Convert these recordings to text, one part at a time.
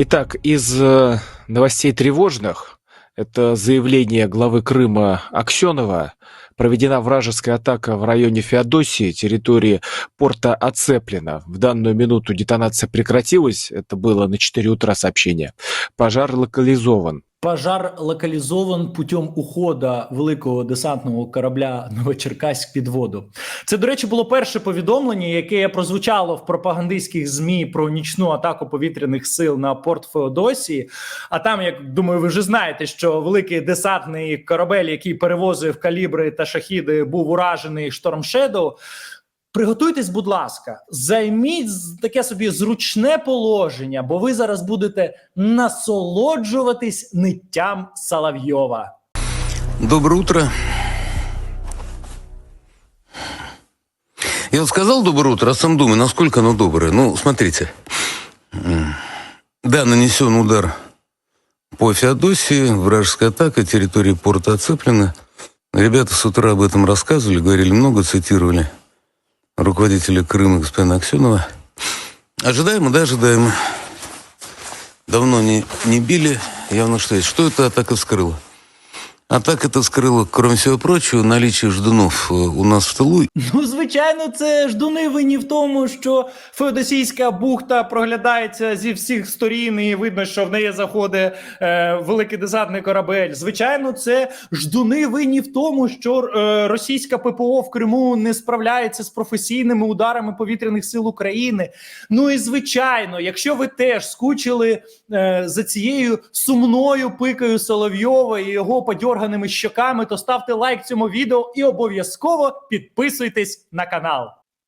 Итак, из э, новостей тревожных, это заявление главы Крыма Аксенова, проведена вражеская атака в районе Феодосии, территории порта оцеплена. В данную минуту детонация прекратилась, это было на 4 утра сообщение. Пожар локализован. Пожар локалізован путем ухода великого десантного корабля Новочеркаськ під воду. Це, до речі, було перше повідомлення, яке прозвучало в пропагандистських змі про нічну атаку повітряних сил на порт Феодосії. А там, як думаю, ви вже знаєте, що великий десантний корабель, який перевозив калібри та шахіди, був уражений Шедоу. Приготуйтесь, будь ласка, займіть таке собі зручне положення, бо ви зараз будете насолоджуватись ниттям Соловйова. Доброе утро. Я вот сказал доброе утро, а сам думаю, насколько оно доброе. Ну, смотрите. Да, нанесен удар по Феодосии, вражеская атака, территория порта оцеплена. Ребята с утра об этом рассказывали, говорили много, цитировали руководителя Крыма господина Аксенова. Ожидаемо, да, ожидаемо. Давно не, не били, явно что есть. Что эта атака вскрыла? Атака это скрыла, кроме всего прочего, наличие ждунов э, у нас в тылу. Ну, звичайно, це ждуни винні в тому, що Феодосійська бухта проглядається зі всіх сторін, і видно, що в неї заходить е, великий десантний корабель. Звичайно, це ждуни винні в тому, що е, російська ППО в Криму не справляється з професійними ударами повітряних сил України. Ну і звичайно, якщо ви теж скучили е, за цією сумною пикою Соловйова і його подьорганими щоками, то ставте лайк цьому відео і обов'язково підписуйтесь на канал.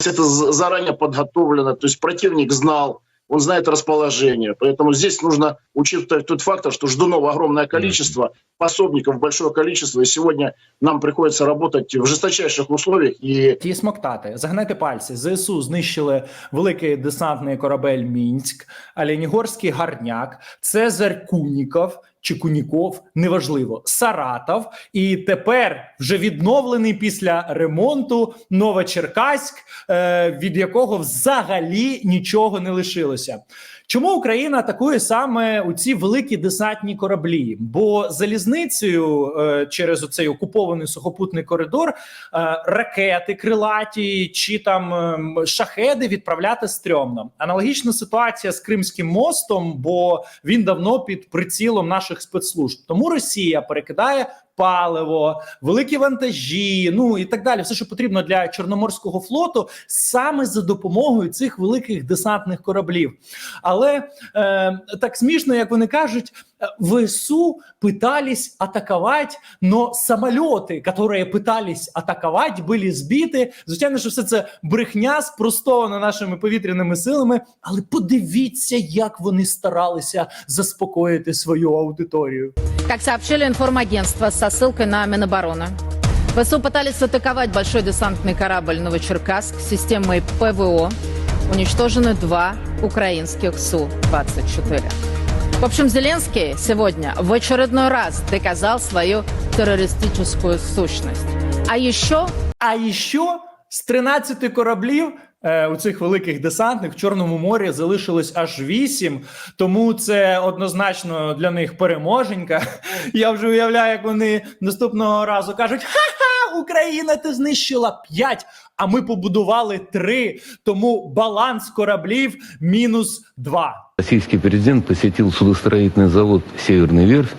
То есть это з- заранее подготовлено, то есть противник знал, он знает расположение. Поэтому здесь нужно учитывать тот фактор, что ждунов огромное количество, пособников большое количество, и сегодня нам приходится работать в жесточайших условиях. И Ті смоктати, загнайте пальці. ЗСУ знищили великий десантний корабель Мінськ, Оленігорський гарняк, Цезарь Куніков чи Куніков, неважливо, Саратов. І тепер вже відновлений після ремонту Новочеркаськ, е, від якого взагалі нічого не лишилося. Чому Україна атакує саме у ці великі десантні кораблі? Бо залізницею е, через оцей окупований сухопутний коридор е, ракети крилаті чи там ем, шахеди відправляти стрьомно. Аналогічна ситуація з Кримським мостом, бо він давно під прицілом наших спецслужб. Тому Росія перекидає паливо, великі вантажі, ну і так далі. Все, що потрібно для Чорноморського флоту, саме за допомогою цих великих десантних кораблів. Але е, так смішно, як вони кажуть, ВСУ пытались атаковать, но самоліти, які пытались атаковать, були збиті. Звичайно, що все це брехня спростована нашими повітряними силами. Але подивіться, як вони старалися заспокоїти свою аудиторію. Как сообщили информагентство со ссылкой на Минобороны, ВСУ пытались атаковать большой десантный корабль «Новочеркасск» с системой ПВО. Уничтожены два украинских Су-24. В общем, Зеленский сегодня в очередной раз доказал свою террористическую сущность. А еще А ще з 13 кораблів у цих великих десантних в Чорному морі залишилось аж 8, тому це однозначно для них переможенька. Я вже уявляю, як вони наступного разу кажуть: ха-ха, Україна ти знищила 5, а ми побудували 3, тому баланс кораблів мінус 2. Российский президент посетил судостроительный завод «Северный верфь»,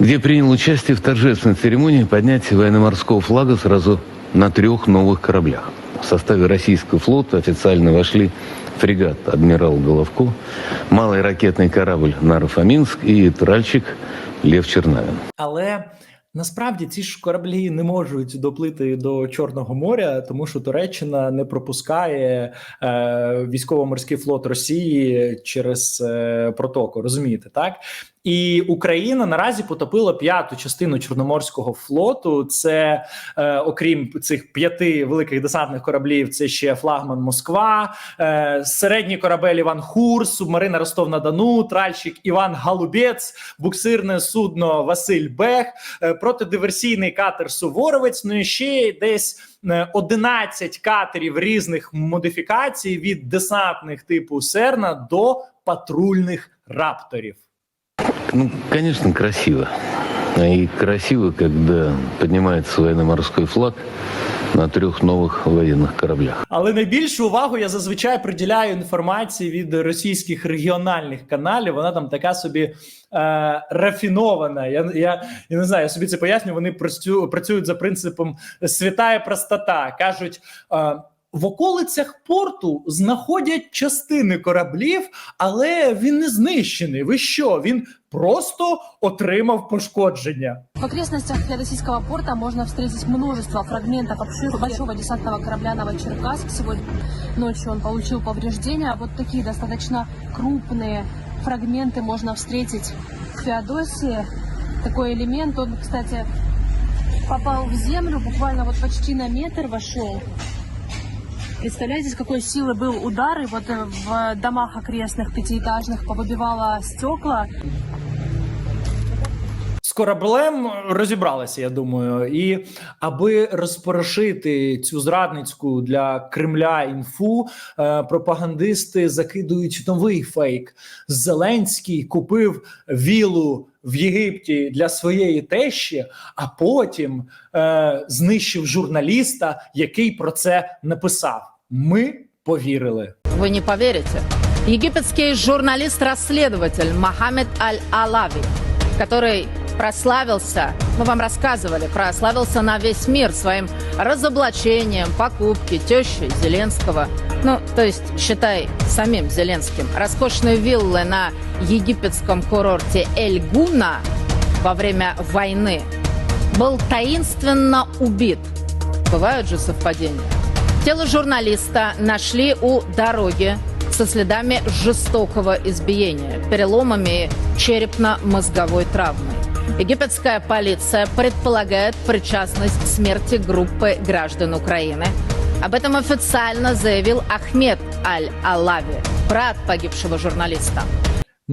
где принял участие в торжественной церемонии поднятия военно-морского флага сразу на трех новых кораблях. В составе российского флота официально вошли фрегат «Адмирал Головко», малый ракетный корабль «Нарафаминск» и тральщик «Лев Чернавин». Але насправді ці ж кораблі не можуть доплити до Чорного моря, тому що Туреччина не пропускає е, військово-морський флот Росії через е, протоку. Розумієте, так? І Україна наразі потопила п'яту частину Чорноморського флоту. Це е, окрім цих п'яти великих десантних кораблів, це ще флагман Москва, е, середній корабель Іван Хур, субмарина Ростов на Дону, тральщик Іван Галубець, буксирне судно Василь Бех, е, протидиверсійний катер Суворовець. Ну і ще десь е, 11 катерів різних модифікацій від десантних типу Серна до патрульних рапторів. Ну, конечно, красиво. И красиво, когда поднимается военно-морской флаг на трех новых военных кораблях. Але найбільшу увагу я зазвичай приділяю інформації від російських регіональних каналів. Вона там така собі е, рафінована. Я, я, я не знаю, я собі це поясню. Вони працю, працюють за принципом святая простота. кажуть. Е, в околицях порту знаходять частини кораблів, але він не знищений. Ви що? Він просто отримав пошкодження. В окрестностях Феодосийского порта можно встретить множество фрагментов обшир- большого десантного корабля «Новочеркасск». Сегодня ночью он получил повреждения. Вот такие достаточно крупные фрагменты можно встретить в Феодосии. Такой элемент, он, кстати, попал в землю, буквально вот почти на метр вошел. Представляете, с какой силы был удар, и вот э, в домах окрестных пятиэтажных повыбивало стекла. Кораблем розібралися, я думаю, і аби розпорошити цю зрадницьку для Кремля інфу, е, пропагандисти закидують новий фейк. Зеленський купив вілу в Єгипті для своєї тещі, а потім е, знищив журналіста, який про це написав. Ми повірили. Вы не поверите. Египетский журналист-расследователь Мохаммед Аль-Алави, который прославился, мы вам рассказывали, прославился на весь мир своим разоблачением покупки тещи Зеленского. Ну, то есть, считай, самим Зеленским. Роскошные виллы на египетском курорте Эль-Гуна во время войны был таинственно убит. Бывают же совпадения. Тело журналиста нашли у дороги со следами жестокого избиения, переломами черепно-мозговой травмой. Египетская полиция предполагает причастность к смерти группы граждан Украины. Об этом официально заявил Ахмед Аль-Алави, брат погибшего журналиста.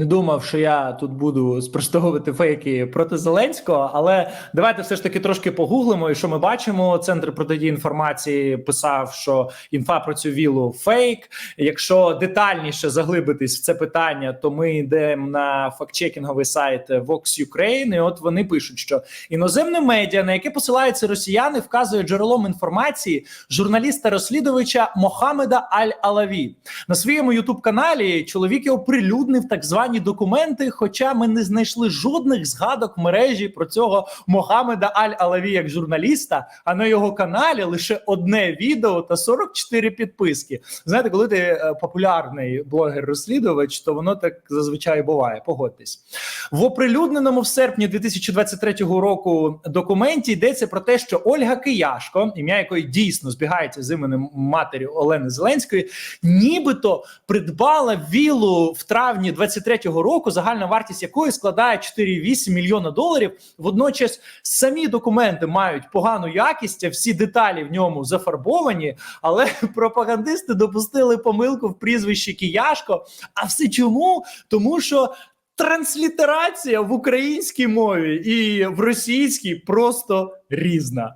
Не думав, що я тут буду спростовувати фейки проти Зеленського, але давайте все ж таки трошки погуглимо. І що ми бачимо? Центр протидії інформації писав, що інфа про цю вілу фейк. Якщо детальніше заглибитись в це питання, то ми йдемо на фактчекінговий сайт Vox Ukraine, і От вони пишуть, що іноземне медіа, на яке посилаються росіяни, вказує джерелом інформації журналіста-розслідувача Мохамеда Аль-Алаві. На своєму ютуб каналі чоловік оприлюднив так звані документи. Хоча ми не знайшли жодних згадок в мережі про цього Мохамеда Аль-Алаві як журналіста. А на його каналі лише одне відео та 44 підписки. Знаєте, коли ти е, популярний блогер-розслідувач, то воно так зазвичай буває. Погодьтесь в оприлюдненому в серпні 2023 року документі йдеться про те, що Ольга Кияшко, ім'я якої дійсно збігається з іменем матері Олени Зеленської, нібито придбала вілу в травні 23-го року, загальна вартість якої складає 4,8 мільйона доларів. Водночас самі документи мають погану якість, всі деталі в ньому зафарбовані, але пропагандисти допустили помилку в прізвищі Кияшко. А все чому? Тому що транслітерація в українській мові і в російській просто різна.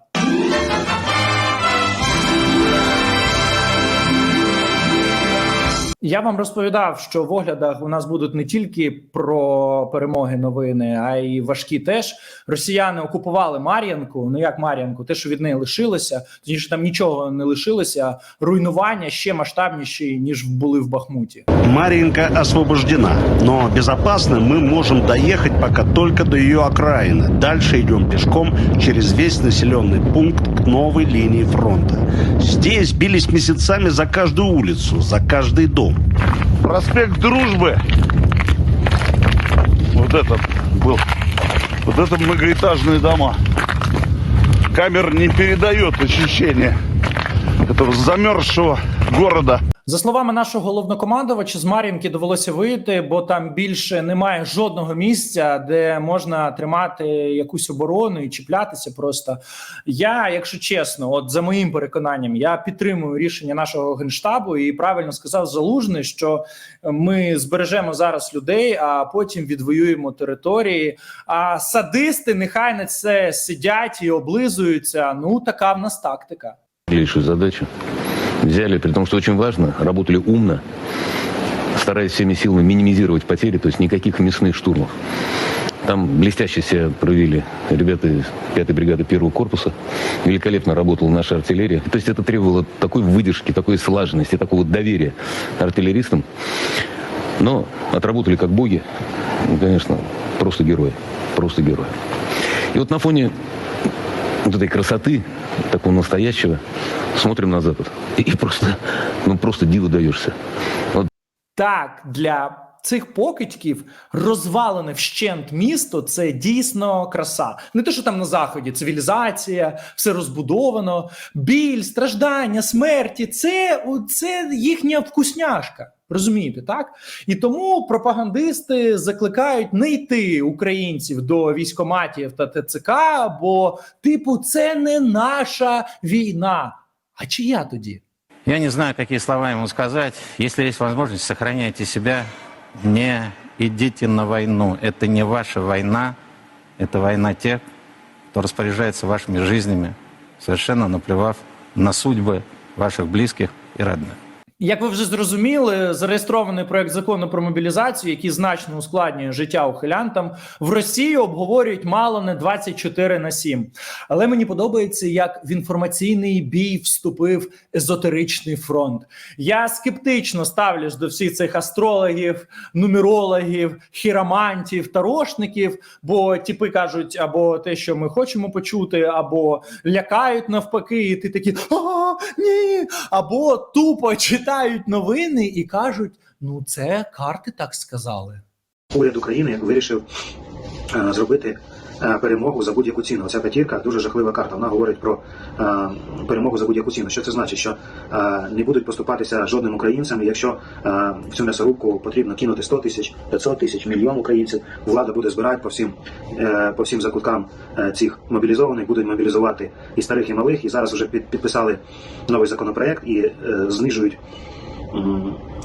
Я вам розповідав, що в оглядах у нас будуть не тільки про перемоги новини, а й важкі теж. Росіяни окупували Мар'янку. Ну як Мар'янку, те, що від неї лишилося, точніше там нічого не лишилося. Руйнування ще масштабніші ніж були в Бахмуті. Марьинка освобождена, но безопасно мы можем доехать пока только до ее окраины. Дальше идем пешком через весь населенный пункт к новой линии фронта. Здесь бились месяцами за каждую улицу, за каждый дом. Проспект Дружбы. Вот этот был. Вот это многоэтажные дома. Камера не передает ощущение этого замерзшего города. За словами нашого головнокомандувача, з Мар'їнки довелося вийти, бо там більше немає жодного місця, де можна тримати якусь оборону і чіплятися. Просто я, якщо чесно, от за моїм переконанням, я підтримую рішення нашого генштабу і правильно сказав Залужний, що ми збережемо зараз людей, а потім відвоюємо території. А садисти нехай на це сидять і облизуються. Ну така в нас тактика. Лишую задачу. Взяли, при том, что очень важно, работали умно, стараясь всеми силами минимизировать потери, то есть никаких мясных штурмов. Там блестяще себя провели ребята из 5-й бригады первого корпуса. Великолепно работала наша артиллерия. То есть это требовало такой выдержки, такой слаженности, такого доверия артиллеристам. Но отработали как боги. Ну, конечно, просто герои. Просто герои. И вот на фоне вот этой красоты, такого настоящего, смотрим на Запад. И просто, ну просто диву даешься. Так, для цих покидьків розвалене вщент місто це дійсно краса. Не те, що там на заході цивілізація, все розбудовано, біль, страждання, смерті це, це їхня вкусняшка. Розумієте, так? І тому пропагандисти закликають не йти українців до військоматів та ТЦК, бо, типу, це не наша війна. А чия тоді? Я не знаю, какие слова ему сказать. Если есть возможность, сохраняйте себя, не идите на войну. Это не ваша война, это война тех, кто распоряжается вашими жизнями, совершенно наплевав на судьбы ваших близких и родных. Як ви вже зрозуміли, зареєстрований проект закону про мобілізацію, який значно ускладнює життя ухилянтам, в Росії обговорюють мало не 24 на 7. Але мені подобається, як в інформаційний бій вступив езотеричний фронт. Я скептично ставлюсь до всіх цих астрологів, нумерологів, хіромантів, тарошників, бо типи кажуть або те, що ми хочемо почути, або лякають навпаки, і ти такі а ні, або тупо читають новини і кажуть: ну це карти так сказали. Уряд України вирішив е, зробити е, перемогу за будь-яку ціну. Ця п'ятірка дуже жахлива карта. Вона говорить про е, перемогу за будь-яку ціну. Що це значить? Що не будуть поступатися жодним українцям. Якщо в цю м'ясорубку потрібно кинути 100 тисяч, 500 тисяч, мільйон українців, влада буде збирати по всім по всім закуткам цих мобілізованих, будуть мобілізувати і старих, і малих. І зараз вже підписали новий законопроект і знижують.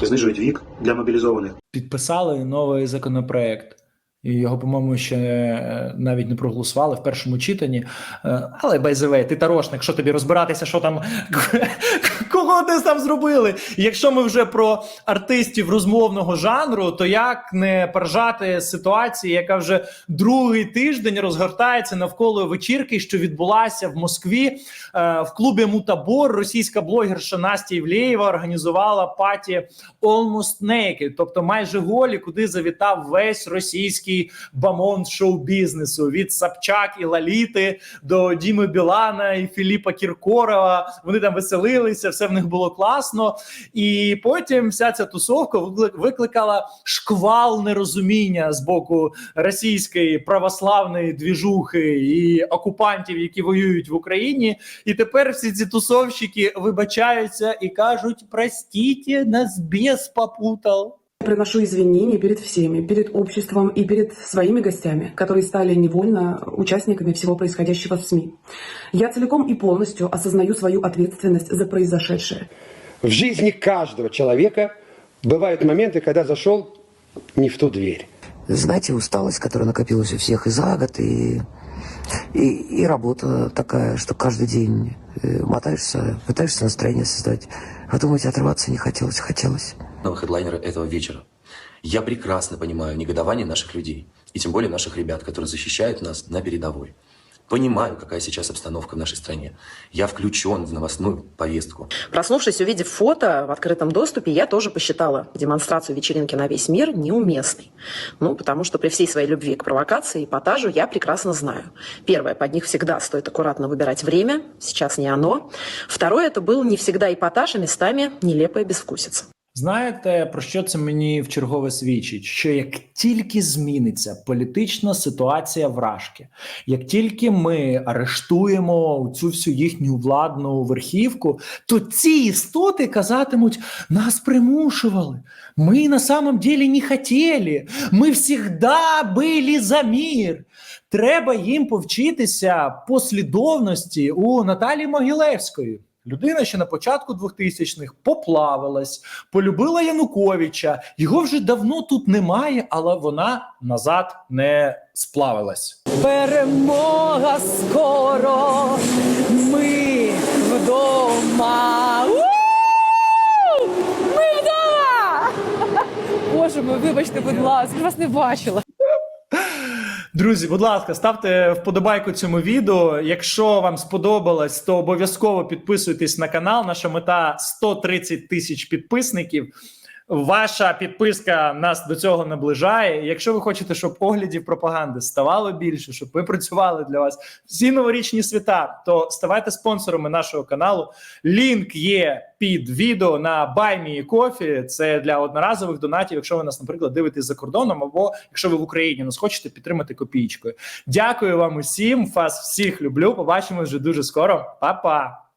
Знижують вік для мобілізованих. Підписали новий законопроект. І його, по-моєму, ще е, навіть не проголосували в першому читанні. Е, Але байзеве, ти тарошник, що тобі розбиратися, що там кого десь там зробили? Якщо ми вже про артистів розмовного жанру, то як не поржати ситуації, яка вже другий тиждень розгортається навколо вечірки, що відбулася в Москві Е, в клубі Мутабор. Російська блогерша Настя Євлеєва організувала паті Almost Naked, тобто майже голі, куди завітав весь російський бамон шоу-бізнесу від Собчак і Лаліти до Діми Білана і Філіпа Кіркорова. Вони там веселилися, все в них було класно. І потім вся ця тусовка викликала шквал нерозуміння з боку російської православної двіжухи і окупантів, які воюють в Україні. І тепер всі ці тусовщики вибачаються і кажуть: простіть, нас без попутав. Приношу извинения перед всеми, перед обществом и перед своими гостями, которые стали невольно участниками всего происходящего в СМИ. Я целиком и полностью осознаю свою ответственность за произошедшее. В жизни каждого человека бывают моменты, когда зашел не в ту дверь. Знаете, усталость, которая накопилась у всех и за год, и, и, и работа такая, что каждый день э, мотаешься, пытаешься настроение создать. А думать, отрываться не хотелось, хотелось. Главного хедлайнера этого вечера. Я прекрасно понимаю негодование наших людей, и тем более наших ребят, которые защищают нас на передовой. Понимаю, какая сейчас обстановка в нашей стране. Я включен в новостную повестку. Проснувшись, увидев фото в открытом доступе, я тоже посчитала демонстрацию вечеринки на весь мир неуместной. Ну, потому что при всей своей любви к провокации и эпатажу я прекрасно знаю. Первое, под них всегда стоит аккуратно выбирать время, сейчас не оно. Второе, это был не всегда эпатаж, а местами нелепая безвкусица. Знаєте, про що це мені в чергове свідчить? Що як тільки зміниться політична ситуація вражки, як тільки ми арештуємо цю всю їхню владну верхівку, то ці істоти казатимуть: нас примушували. Ми на самом деле не хотіли. Ми всегда були за мир. Треба їм повчитися послідовності у Наталії Могилевської. Людина, що на початку 2000-х поплавилась, полюбила Януковича. Його вже давно тут немає, але вона назад не сплавилась. Перемога скоро. Ми вдома. Ми бачимо. Вибачте, будь ласка, вас не бачила. Друзі, будь ласка, ставте вподобайку цьому відео. Якщо вам сподобалось, то обов'язково підписуйтесь на канал. Наша мета 130 тисяч підписників. Ваша підписка нас до цього наближає. Якщо ви хочете, щоб оглядів пропаганди ставало більше, щоб ми працювали для вас всі новорічні свята, то ставайте спонсорами нашого каналу. Лінк є під відео на Coffee. Це для одноразових донатів. Якщо ви нас, наприклад, дивитесь за кордоном, або якщо ви в Україні нас хочете підтримати копійкою. Дякую вам усім. Вас всіх люблю. Побачимось вже дуже скоро. Па-па!